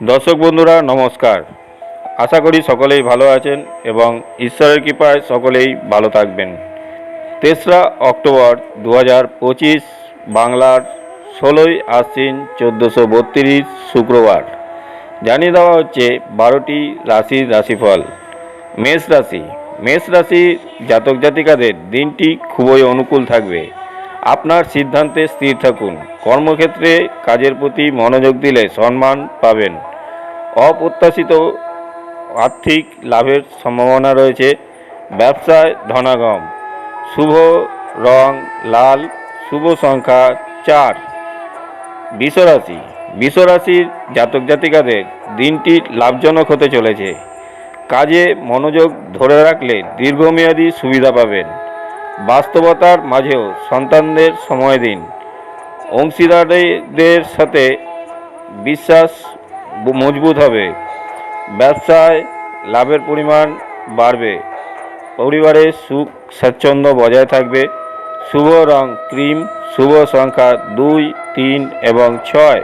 দর্শক বন্ধুরা, নমস্কার। আশা করি সকলেই ভালো আছেন এবং ঈশ্বরের কৃপায় সকলেই ভালো থাকবেন। তেসরা অক্টোবর দু হাজার পঁচিশ, বাংলার ষোলোই আশ্বিন চোদ্দোশো বত্রিশ, শুক্রবার। জানিয়ে দেওয়া হচ্ছে বারোটি রাশির রাশিফল। মেষ রাশি। মেষ রাশি জাতক জাতিকাদের দিনটি খুবই অনুকূল থাকবে। আপনার সিদ্ধান্তে স্থির থাকুন। কর্মক্ষেত্রে কাজের প্রতি মনোযোগ দিলে সম্মান পাবেন। অপ্রত্যাশিত আর্থিক লাভের সম্ভাবনা রয়েছে। ব্যবসায় ধনাগম। শুভ রং লাল, শুভ সংখ্যা চার। বিশ্বরাশি। বিশ্বরাশির জাতক জাতিকাদের দিনটি লাভজনক হতে চলেছে। কাজে মনোযোগ ধরে রাখলে দীর্ঘমেয়াদী সুবিধা পাবেন। বাস্তবতার মাঝেও সন্তানদের সময় দিন। অংশীদারদের সাথে বিশ্বাস মজবুত হবে। ব্যবসায় লাভের পরিমাণ বাড়বে। পরিবারে সুখ স্বাচ্ছন্দ্য বজায় থাকবে। শুভ রং ক্রিম, শুভ সংখ্যা দুই, তিন এবং ছয়।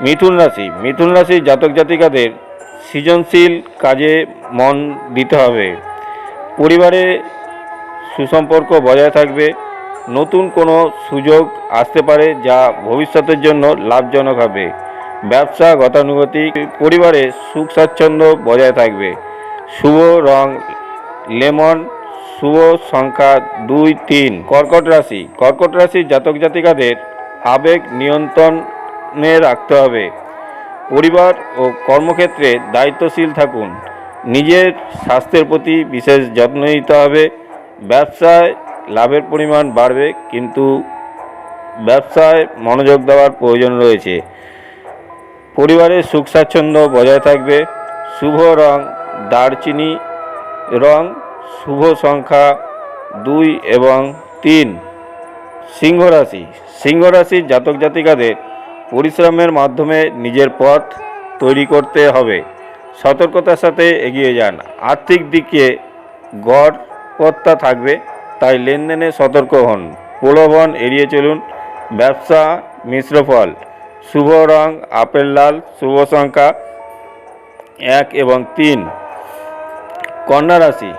মিথুন রাশি। মিথুন রাশির জাতক জাতিকাদের সৃজনশীল কাজে মন দিতে হবে। পরিবারে সুসম্পর্ক বজায় থাকবে। নতুন কোনো সুযোগ আসতে পারে যা ভবিষ্যতের জন্য লাভজনক হবে। ব্যবসা গতানুগতিক পরিবারে সুখ স্বাচ্ছন্দ্য বজায় থাকবে। শুভ রং, লেমন, শুভ সংখ্যা দুই, তিন। কর্কট রাশি। কর্কট রাশির জাতক জাতিকাদের আবেগ নিয়ন্ত্রণে রাখতে হবে। পরিবার ও কর্মক্ষেত্রে দায়িত্বশীল থাকুন। নিজের স্বাস্থ্যের প্রতি বিশেষ যত্ন নিতে হবে। ব্যবসায় লাভের পরিমাণ বাড়বে, কিন্তু ব্যবসায় মনোযোগ দেওয়ার প্রয়োজন রয়েছে। পরিবারের সুখ স্বাচ্ছন্দ্য বজায় থাকবে। শুভ রং দারচিনি, রং শুভ সংখ্যা দুই এবং তিন। সিংহ রাশি সিংহ রাশির জাতক জাতিকাদের পরিশ্রমের মাধ্যমে নিজের পথ তৈরি করতে হবে। সতর্কতার সাথে এগিয়ে যান। আর্থিক দিকে গড় পত্তা থাকবে, তাই লেনদেনে সতর্ক হন। প্রলোভন এড়িয়ে চলুন। ব্যবসা মিশ্র ফল। শুভ রং, আপেল, লাল, শুভ সংখ্যা এক এবং তিন। কন্যা রাশি।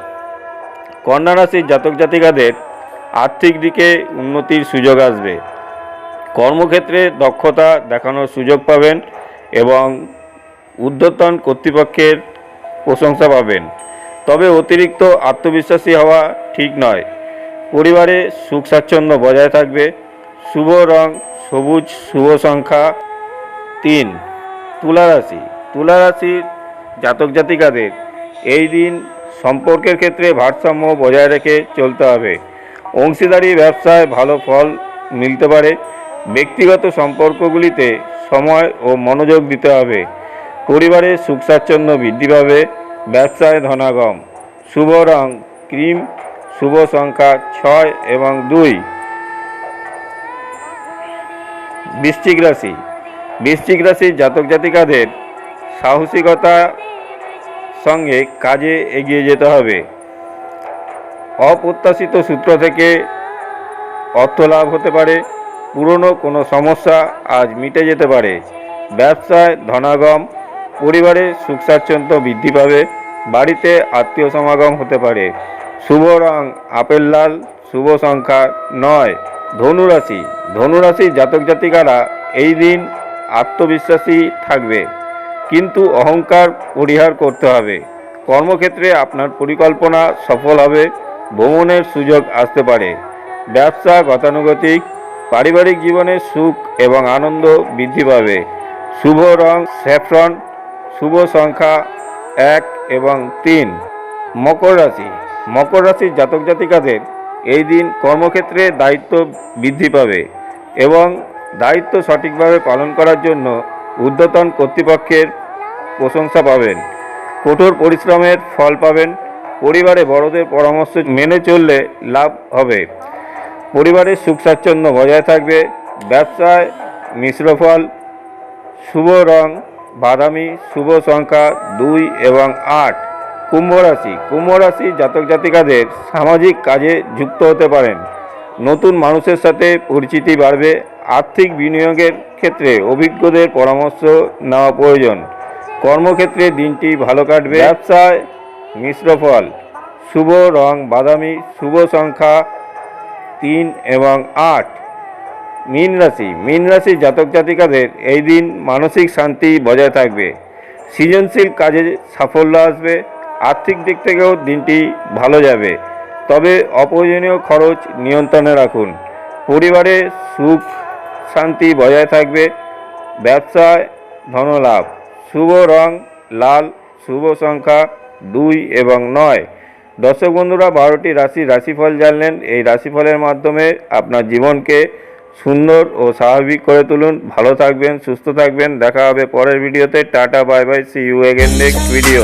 কন্যা জাতক জাতিকাদের আর্থিক দিকে উন্নতির সুযোগ আসবে। কর্মক্ষেত্রে দক্ষতা দেখানোর সুযোগ পাবেন এবং ঊর্ধ্বতন কর্তৃপক্ষের প্রশংসা পাবেন। তবে অতিরিক্ত আত্মবিশ্বাসী হওয়া ঠিক নয়। পরিবারে সুখ স্বাচ্ছন্দ্য বজায় থাকবে। শুভ রং, সবুজ, শুভ সংখ্যা তিন। তুলা রাশি। তুলা রাশির জাতক জাতিকাদের এই দিন সম্পর্কের ক্ষেত্রে ভারসাম্য বজায় রেখে চলতে হবে। অংশীদারি, ব্যবসায় ভালো ফল মিলতে পারে। ব্যক্তিগত সম্পর্কগুলিতে সময় ও মনোযোগ দিতে হবে। পরিবারে সুখ স্বাচ্ছন্দ্য বৃদ্ধি পাবে। ব্যবসায় ধনাগম। শুভ রং, ক্রিম। শুভ সংখ্যা ছয় এবং দুই। বৃশ্চিক রাশি। বৃশ্চিক রাশির জাতক জাতিকাদের সাহসিকতা সঙ্গে কাজে এগিয়ে যেতে হবে। অপ্রত্যাশিত সূত্র থেকে অর্থ লাভ হতে পারে, পুরনো কোনো সমস্যা আজ মিটে যেতে পারে। ব্যবসায় ধনাগম, পরিবারে সুখ স্বাচ্ছন্দ্য বৃদ্ধি পাবে, বাড়িতে আত্মীয় সমাগম হতে পারে। শুভ রং, আপেল লাল, শুভ সংখ্যা নয়। ধনুরাশি। ধনুরাশির জাতক জাতিকারা এই দিন আত্মবিশ্বাসী থাকবে। কিন্তু অহংকার পরিহার করতে হবে। কর্মক্ষেত্রে আপনার পরিকল্পনা সফল হবে, ভ্রমণের সুযোগ আসতে পারে। ব্যবসা গতানুগতিক, পারিবারিক জীবনে সুখ এবং আনন্দ বৃদ্ধি পাবে। শুভ রং, স্যাফরন, শুভ সংখ্যা এক এবং তিন। মকর রাশি। মকর রাশির জাতক জাতিকাদের এই দিন কর্মক্ষেত্রে দায়িত্ব বৃদ্ধি পাবে এবং দায়িত্ব সঠিকভাবে পালন করার জন্য ঊর্ধ্বতন কর্তৃপক্ষের প্রশংসা পাবেন। কঠোর পরিশ্রমের ফল পাবেন। পরিবারে বড়দের পরামর্শ মেনে চললে লাভ হবে। পরিবারের সুখ স্বাচ্ছন্দ্য বজায় থাকবে। ব্যবসায় মিশ্র ফল, শুভ রং, বাদামি, শুভ সংখ্যা দুই এবং আট। কুম্ভ রাশি কুম্ভ রাশি জাতক জাতিকাদের সামাজিক কাজে যুক্ত হতে পারেন। নতুন মানুষের সাথে পরিচিতি বাড়বে, আর্থিক বিনিয়োগের ক্ষেত্রে অভিজ্ঞদের পরামর্শ নেওয়া প্রয়োজন। কর্মক্ষেত্রে দিনটি ভালো কাটবে। ব্যবসায় মিশ্র ফল, শুভ রং, বাদামি, শুভ সংখ্যা তিন এবং আট। মীন রাশি। মীন রাশি জাতক জাতিকাদের এই দিন মানসিক শান্তি বজায় থাকবে। সৃজনশীল কাজে সাফল্য আসবে। আর্থিক দিক থেকেও দিনটি ভালো যাবে। তবে অপ্রয়োজনীয় খরচ নিয়ন্ত্রণে রাখুন। পরিবারে সুখ শান্তি বজায় থাকবে। ব্যবসায় ধনলাভ শুভ রং লাল, শুভ সংখ্যা দুই এবং নয়। দর্শক বন্ধুরা, বারোটি রাশি রাশিফল জানলেন। এই রাশিফলের মাধ্যমে আপনার জীবনকে সুন্দর ও স্বাভাবিক করে তুলুন। ভালো থাকবেন, সুস্থ থাকবেন। দেখা হবে পরের ভিডিওতে। Tata, bye bye see you again next video